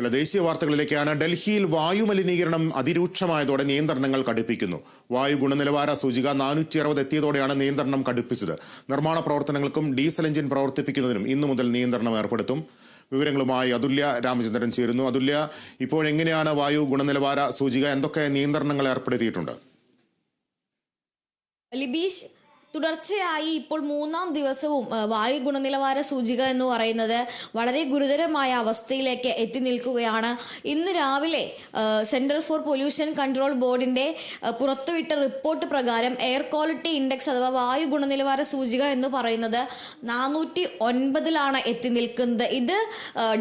ചില ദേശീയ വാർത്തകളിലേക്കാണ് ഡൽഹിയിൽ വായു മലിനീകരണം അതിരൂക്ഷമായതോടെ നിയന്ത്രണങ്ങൾ കടുപ്പിക്കുന്നു. വായു ഗുണനിലവാര സൂചിക നാനൂറ്റി അറുപത് എത്തിയതോടെയാണ് നിയന്ത്രണം കടുപ്പിച്ചത്. നിർമ്മാണ പ്രവർത്തനങ്ങൾക്കും ഡീസൽ എഞ്ചിൻ പ്രവർത്തിപ്പിക്കുന്നതിനും ഇന്നു മുതൽ നിയന്ത്രണം ഏർപ്പെടുത്തും. വിവരങ്ങളുമായി അതുല്യ രാമചന്ദ്രൻ ചേരുന്നു. അതുല്യ ഇപ്പോഴെങ്ങനെയാണ് വായു ഗുണനിലവാര സൂചിക? എന്തൊക്കെ നിയന്ത്രണങ്ങൾ ഏർപ്പെടുത്തിയിട്ടുണ്ട്? ലിബീഷ് തുടർച്ചയായി ഇപ്പോൾ മൂന്നാം ദിവസവും വായു ഗുണനിലവാര സൂചിക എന്ന് പറയുന്നത് വളരെ ഗുരുതരമായ അവസ്ഥയിലേക്ക് എത്തി നിൽക്കുകയാണ്. ഇന്ന് രാവിലെ സെന്റർ ഫോർ പൊല്യൂഷൻ കൺട്രോൾ ബോർഡിന്റെ പുറത്തുവിട്ട റിപ്പോർട്ട് പ്രകാരം എയർ ക്വാളിറ്റി ഇൻഡെക്സ് അഥവാ വായു ഗുണനിലവാര സൂചിക എന്ന് പറയുന്നത് നാനൂറ്റി ഒൻപതിലാണ് എത്തി നിൽക്കുന്നത്. ഇത്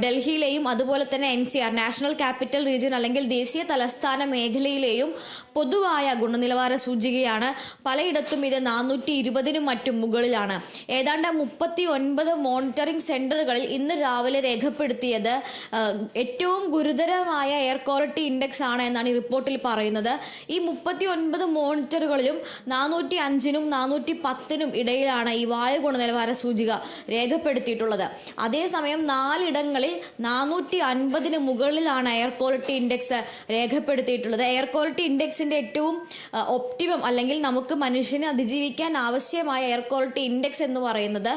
ഡൽഹിയിലെയും അതുപോലെ തന്നെ N C R national capital region അല്ലെങ്കിൽ ദേശീയ തലസ്ഥാന മേഖലയിലെയും പൊതുവായ ഗുണനിലവാര സൂചികയാണ്. പലയിടത്തും ഇത് നാനൂറ്റി ഇരുപതിനും മറ്റും മുകളിലാണ്. ഏതാണ്ട് മുപ്പത്തി ഒൻപത് മോണിറ്ററിംഗ് സെന്ററുകളിൽ ഇന്ന് രാവിലെ രേഖപ്പെടുത്തിയത് ഏറ്റവും ഗുരുതരമായ എയർ ക്വാളിറ്റി ഇൻഡെക്സ് ആണ് എന്നാണ് ഈ റിപ്പോർട്ടിൽ പറയുന്നത്. ഈ മുപ്പത്തി ഒൻപത് മോണിറ്ററുകളിലും നാനൂറ്റി അഞ്ചിനും നാനൂറ്റി പത്തിനും ഇടയിലാണ് ഈ വായു ഗുണനിലവാര സൂചിക രേഖപ്പെടുത്തിയിട്ടുള്ളത്. അതേസമയം നാലിടങ്ങളിൽ നാനൂറ്റി അൻപതിന് മുകളിലാണ് എയർ ക്വാളിറ്റി ഇൻഡെക്സ് രേഖപ്പെടുത്തിയിട്ടുള്ളത്. എയർ ക്വാളിറ്റി ഇൻഡെക്സിന്റെ ഏറ്റവും ഒപ്റ്റിമം അല്ലെങ്കിൽ നമുക്ക് മനുഷ്യന് അതിജീവിക്കാൻ ആവശ്യമായ എയർ ക്വാളിറ്റി ഇൻഡെക്സ് എന്ന് പറയുന്നത്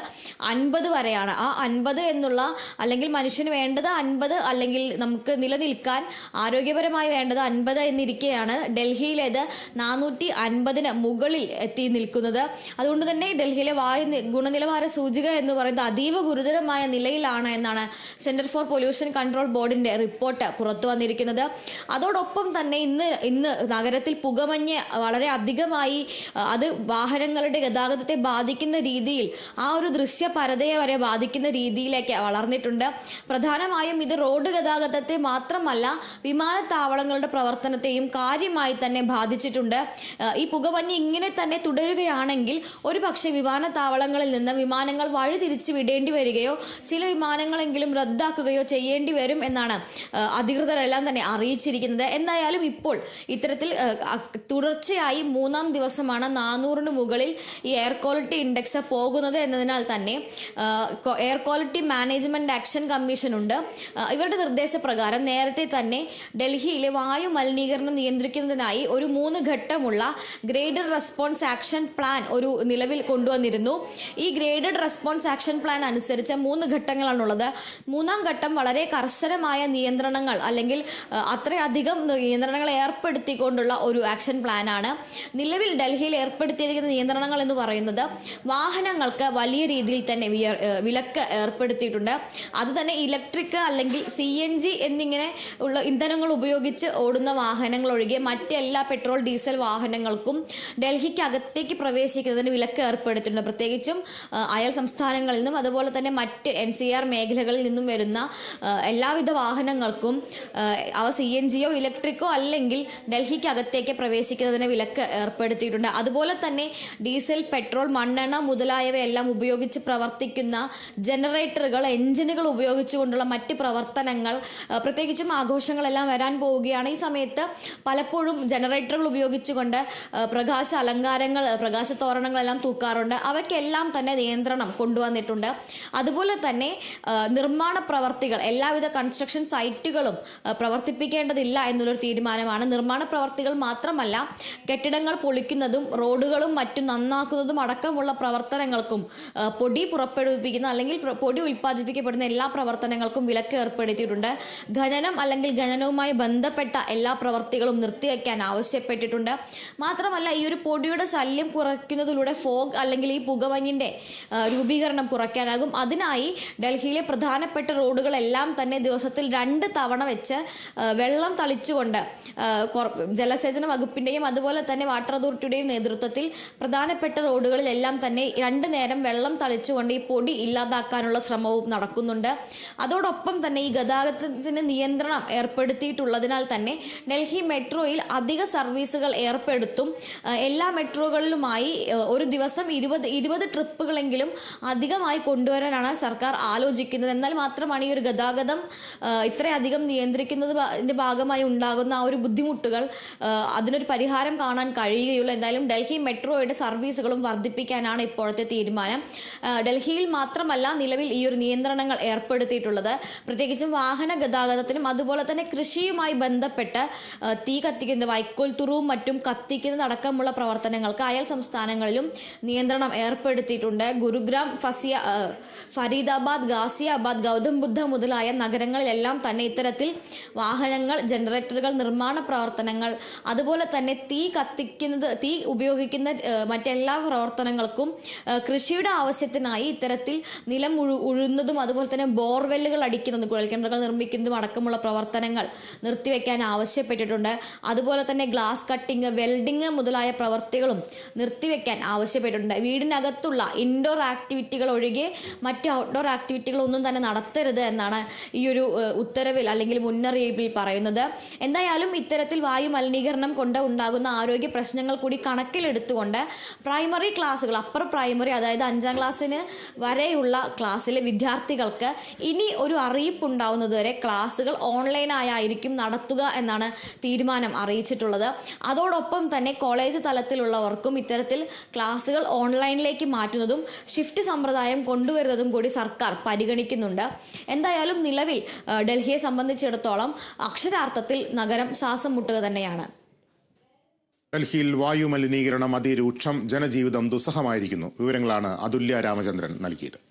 അൻപത് വരെയാണ്. ആ അൻപത് എന്നുള്ള അല്ലെങ്കിൽ മനുഷ്യന് വേണ്ടത് അൻപത് അല്ലെങ്കിൽ നമുക്ക് നിലനിൽക്കാൻ ആരോഗ്യപരമായി വേണ്ടത് അൻപത് എന്നിരിക്കെയാണ് ഡൽഹിയിലേത് നാനൂറ്റി അൻപതിന് മുകളിൽ എത്തി നിൽക്കുന്നത്. അതുകൊണ്ട് തന്നെ ഡൽഹിയിലെ വായു ഗുണനിലവാര സൂചിക എന്ന് പറയുന്നത് അതീവ ഗുരുതരമായ നിലയിലാണ് എന്നാണ് സെന്റർ ഫോർ പൊല്യൂഷൻ കൺട്രോൾ ബോർഡിന്റെ റിപ്പോർട്ട് പുറത്തു വന്നിരിക്കുന്നത്. അതോടൊപ്പം തന്നെ ഇന്ന് ഇന്ന് നഗരത്തിൽ പുകമഞ്ഞ് വളരെ അധികമായി അത് വാഹനങ്ങളുടെ ഗതാഗതത്തെ ബാധിക്കുന്ന രീതിയിൽ ആ ഒരു ദൃശ്യ പരതയെ വരെ ബാധിക്കുന്ന രീതിയിലേക്ക് വളർന്നിട്ടുണ്ട്. പ്രധാനമായും ഇത് റോഡ് ഗതാഗതത്തെ മാത്രമല്ല വിമാനത്താവളങ്ങളുടെ പ്രവർത്തനത്തെയും കാര്യമായി തന്നെ ബാധിച്ചിട്ടുണ്ട്. ഈ പുകമഞ്ഞ് ഇങ്ങനെ തന്നെ തുടരുകയാണെങ്കിൽ ഒരു പക്ഷേ വിമാനത്താവളങ്ങളിൽ നിന്ന് വിമാനങ്ങൾ വഴിതിരിച്ച് വിടേണ്ടി വരികയോ ചില വിമാനങ്ങളെങ്കിലും റദ്ദാക്കുകയോ ചെയ്യേണ്ടി വരും എന്നാണ് അധികൃതരെല്ലാം തന്നെ അറിയിച്ചിരിക്കുന്നത്. എന്തായാലും ഇപ്പോൾ ഇത്തരത്തിൽ തുടർച്ചയായി മൂന്നാം ദിവസമാണ് നാനൂറിന് മുകളിൽ ഈ എയർ ക്വാളിറ്റി ഇൻഡെക്സ് പോകുന്നത് എന്നതിനാൽ തന്നെ air quality management action commission ഉണ്ട്. ഇവരുടെ നിർദ്ദേശപ്രകാരം നേരത്തെ തന്നെ ഡൽഹിയിലെ വായു മലിനീകരണം നിയന്ത്രിക്കുന്നതിനായി ഒരു മൂന്ന് ഘട്ടമുള്ള ഗ്രേഡഡ് റെസ്പോൺസ് ആക്ഷൻ പ്ലാൻ ഒരു നിലവിൽ കൊണ്ടുവന്നിരുന്നു. ഈ ഗ്രേഡഡ് റെസ്പോൺസ് ആക്ഷൻ പ്ലാൻ അനുസരിച്ച് മൂന്ന് ഘട്ടങ്ങളാണുള്ളത്. മൂന്നാം ഘട്ടം വളരെ കർശനമായ നിയന്ത്രണങ്ങൾ അല്ലെങ്കിൽ അത്രയധികം നിയന്ത്രണങ്ങൾ ഏർപ്പെടുത്തിക്കൊണ്ടുള്ള ഒരു ആക്ഷൻ പ്ലാനാണ് നിലവിൽ ഡൽഹിയിൽ ഏർപ്പെടുത്തിയിരിക്കുന്ന നിയന്ത്രണങ്ങൾ എന്ന് പറയുന്നത് വാഹനങ്ങൾക്ക് വലിയ രീതിയിൽ തന്നെ വിലക്ക് ഏർപ്പെടുത്തിയിട്ടുണ്ട്. അത് തന്നെ ഇലക്ട്രിക് അല്ലെങ്കിൽ സി എൻ ജി എന്നിങ്ങനെ ഉള്ള ഇന്ധനങ്ങൾ ഉപയോഗിച്ച് ഓടുന്ന വാഹനങ്ങൾ ഒഴികെ മറ്റെല്ലാ പെട്രോൾ ഡീസൽ വാഹനങ്ങൾക്കും ഡൽഹിക്ക് അകത്തേക്ക് പ്രവേശിക്കുന്നതിന് വിലക്ക് ഏർപ്പെടുത്തിയിട്ടുണ്ട്. പ്രത്യേകിച്ചും അയൽ സംസ്ഥാനങ്ങളിൽ നിന്നും അതുപോലെ തന്നെ മറ്റ് എൻ സി ആർ മേഖലകളിൽ നിന്നും വരുന്ന എല്ലാവിധ വാഹനങ്ങൾക്കും അവ സി എൻ ജിയോ ഇലക്ട്രിക്കോ അല്ലെങ്കിൽ ഡൽഹിക്ക് അകത്തേക്ക് പ്രവേശിക്കുന്നതിന് വിലക്ക് ഏർപ്പെടുത്തിയിട്ടുണ്ട്. അതുപോലെ തന്നെ ഡീസൽ പെട്രോൾ മണ്ണെണ്ണ മുതലായവയെല്ലാം ഉപയോഗിച്ച് പ്രവർത്തിക്കുന്ന ജനറേറ്ററുകൾ എഞ്ചിനുകൾ ഉപയോഗിച്ചുകൊണ്ടുള്ള മറ്റ് പ്രവർത്തനങ്ങൾ പ്രത്യേകിച്ചും ആഘോഷങ്ങളെല്ലാം വരാൻ പോവുകയാണ്. ഈ സമയത്ത് പലപ്പോഴും ജനറേറ്ററുകൾ ഉപയോഗിച്ചുകൊണ്ട് പ്രകാശ അലങ്കാരങ്ങൾ പ്രകാശ തോരണങ്ങളെല്ലാം തൂക്കാറുണ്ട്. അവയ്ക്കെല്ലാം തന്നെ നിയന്ത്രണം കൊണ്ടുവന്നിട്ടുണ്ട്. അതുപോലെ തന്നെ നിർമ്മാണ പ്രവർത്തികൾ എല്ലാവിധ കൺസ്ട്രക്ഷൻ സൈറ്റുകളും പ്രവർത്തിപ്പിക്കേണ്ടതില്ല എന്നുള്ളൊരു തീരുമാനമാണ്. നിർമ്മാണ പ്രവർത്തികൾ മാത്രമല്ല കെട്ടിടങ്ങൾ പൊളിക്കുന്നതും റോഡുകളും മറ്റും നന്നാക്കുന്നതും അടക്കമുള്ള പ്രവർത്തനങ്ങൾക്കും പൊടി പുറപ്പെടുവിപ്പിക്കുന്ന അല്ലെങ്കിൽ പൊടി ഉൽപ്പാദിപ്പിക്കപ്പെടുന്ന എല്ലാ പ്രവർത്തനങ്ങൾക്കും വിലക്ക് ഏർപ്പെടുത്തിയിട്ടുണ്ട്. ഖനനം അല്ലെങ്കിൽ ഖനനവുമായി ബന്ധപ്പെട്ട എല്ലാ പ്രവർത്തികളും നിർത്തിവെക്കാൻ ആവശ്യപ്പെട്ടിട്ടുണ്ട്. മാത്രമല്ല ഈ ഒരു പൊടിയുടെ ശല്യം കുറയ്ക്കുന്നതിലൂടെ ഫോഗ് അല്ലെങ്കിൽ ഈ പുകവഞ്ഞിന്റെ രൂപീകരണം കുറയ്ക്കാനാകും. അതിനായി ഡൽഹിയിലെ പ്രധാനപ്പെട്ട റോഡുകളെല്ലാം തന്നെ ദിവസത്തിൽ രണ്ട് തവണ വെച്ച് വെള്ളം തളിച്ചുകൊണ്ട് ജലസേചന വകുപ്പിന്റെയും അതുപോലെ തന്നെ വാട്ടർ അതോറിറ്റിയുടെയും നേതൃത്വത്തിൽ പ്രധാനപ്പെട്ട റോഡുകളിലെല്ലാം തന്നെ രണ്ട് നേരം വെള്ളം തളിച്ചുകൊണ്ട് ഈ പൊടി ഇല്ലാതാക്കാനുള്ള ശ്രമവും നടക്കുന്നുണ്ട്. അതോടൊപ്പം തന്നെ ഈ ഗതാഗതത്തിന് നിയന്ത്രണം ഏർപ്പെടുത്തിയിട്ടുള്ളതിനാൽ തന്നെ ഡൽഹി മെട്രോയിൽ അധിക സർവീസുകൾ ഏർപ്പെടുത്തും. എല്ലാ മെട്രോകളിലുമായി ഒരു ദിവസം ഇരുപത് ഇരുപത് ട്രിപ്പുകളെങ്കിലും അധികമായി കൊണ്ടുവരാനാണ് സർക്കാർ ആലോചിക്കുന്നത്. എന്നാൽ മാത്രമാണ് ഈ ഒരു ഗതാഗതം ഇത്രയധികം നിയന്ത്രിക്കുന്നത് ഭാഗമായി ഉണ്ടാകുന്ന ആ ഒരു ബുദ്ധിമുട്ടുകൾ അതിനൊരു പരിഹാരം കാണാൻ കഴിയുകയുള്ളൂ. എന്തായാലും ഡൽഹി മെട്രോയുടെ സർവീസ് സർവീസുകളും വർദ്ധിപ്പിക്കാനാണ് ഇപ്പോഴത്തെ തീരുമാനം. ഡൽഹിയിൽ മാത്രമല്ല നിലവിൽ ഈ ഒരു നിയന്ത്രണങ്ങൾ ഏർപ്പെടുത്തിയിട്ടുള്ളത്. പ്രത്യേകിച്ചും വാഹന ഗതാഗതത്തിനും അതുപോലെ തന്നെ കൃഷിയുമായി ബന്ധപ്പെട്ട് തീ കത്തിക്കുന്ന വൈക്കോൽ തുറുവും മറ്റും കത്തിക്കുന്നതടക്കമുള്ള പ്രവർത്തനങ്ങൾക്ക് അയൽ സംസ്ഥാനങ്ങളിലും നിയന്ത്രണം ഏർപ്പെടുത്തിയിട്ടുണ്ട്. ഗുരുഗ്രാം ഫസിയ ഫരീദാബാദ് ഗാസിയാബാദ് ഗൗതം ബുദ്ധ മുതലായ നഗരങ്ങളിലെല്ലാം തന്നെ ഇത്തരത്തിൽ വാഹനങ്ങൾ ജനറേറ്ററുകൾ നിർമ്മാണ പ്രവർത്തനങ്ങൾ അതുപോലെ തന്നെ തീ കത്തിക്കുന്നത് തീ ഉപയോഗിക്കുന്ന ആ, മറ്റെല്ലാ പ്രവർത്തനങ്ങൾക്കും കൃഷിയുടെ ആവശ്യത്തിനായി ഇത്തരത്തിൽ നിലം ഉഴു ഉഴുന്നതും അതുപോലെ തന്നെ ബോർവെല്ലുകൾ അടിക്കുന്നതും കുഴൽക്കിണറുകൾ നിർമ്മിക്കുന്നതും അടക്കമുള്ള പ്രവർത്തനങ്ങൾ നിർത്തിവെക്കാൻ ആവശ്യപ്പെട്ടിട്ടുണ്ട്. അതുപോലെ തന്നെ ഗ്ലാസ് കട്ടിങ് വെൽഡിങ് മുതലായ പ്രവർത്തികളും നിർത്തിവെക്കാൻ ആവശ്യപ്പെട്ടിട്ടുണ്ട്. വീടിനകത്തുള്ള ഇൻഡോർ ആക്ടിവിറ്റികൾ ഒഴികെ മറ്റ് ഔട്ട്ഡോർ ആക്ടിവിറ്റികൾ ഒന്നും തന്നെ നടത്തരുത് എന്നാണ് ഈ ഒരു ഉത്തരവിൽ അല്ലെങ്കിൽ മുന്നറിയിപ്പിൽ പറയുന്നത്. എന്തായാലും ഇത്തരത്തിൽ വായു മലിനീകരണം കൊണ്ട് ഉണ്ടാകുന്ന ആരോഗ്യ പ്രശ്നങ്ങൾ കൂടി കണക്കിലെടുത്തുകൊണ്ട് പ്രൈമറി ക്ലാസ്സുകൾ അപ്പർ പ്രൈമറി അതായത് അഞ്ചാം ക്ലാസ്സിന് വരെയുള്ള ക്ലാസ്സിലെ വിദ്യാർത്ഥികൾക്ക് ഇനി ഒരു അറിയിപ്പുണ്ടാവുന്നത് വരെ ക്ലാസ്സുകൾ ഓൺലൈനായിരിക്കും നടത്തുക എന്നാണ് തീരുമാനം അറിയിച്ചിട്ടുള്ളത്. അതോടൊപ്പം തന്നെ കോളേജ് തലത്തിലുള്ളവർക്കും ഇത്തരത്തിൽ ക്ലാസ്സുകൾ ഓൺലൈനിലേക്ക് മാറ്റുന്നതും ഷിഫ്റ്റ് സമ്പ്രദായം കൊണ്ടുവരുന്നതും കൂടി സർക്കാർ പരിഗണിക്കുന്നുണ്ട്. എന്തായാലും നിലവിൽ ഡൽഹിയെ സംബന്ധിച്ചിടത്തോളം അക്ഷരാർത്ഥത്തിൽ നഗരം ശ്വാസം മുട്ടുക തന്നെയാണ്. ഡൽഹിയിൽ വായു മലിനീകരണം അതിരൂക്ഷം ജനജീവിതം ദുസ്സഹമായിരിക്കുന്നു. വിവരങ്ങളാണ് അതുല്യ രാമചന്ദ്രൻ നൽകിയത്.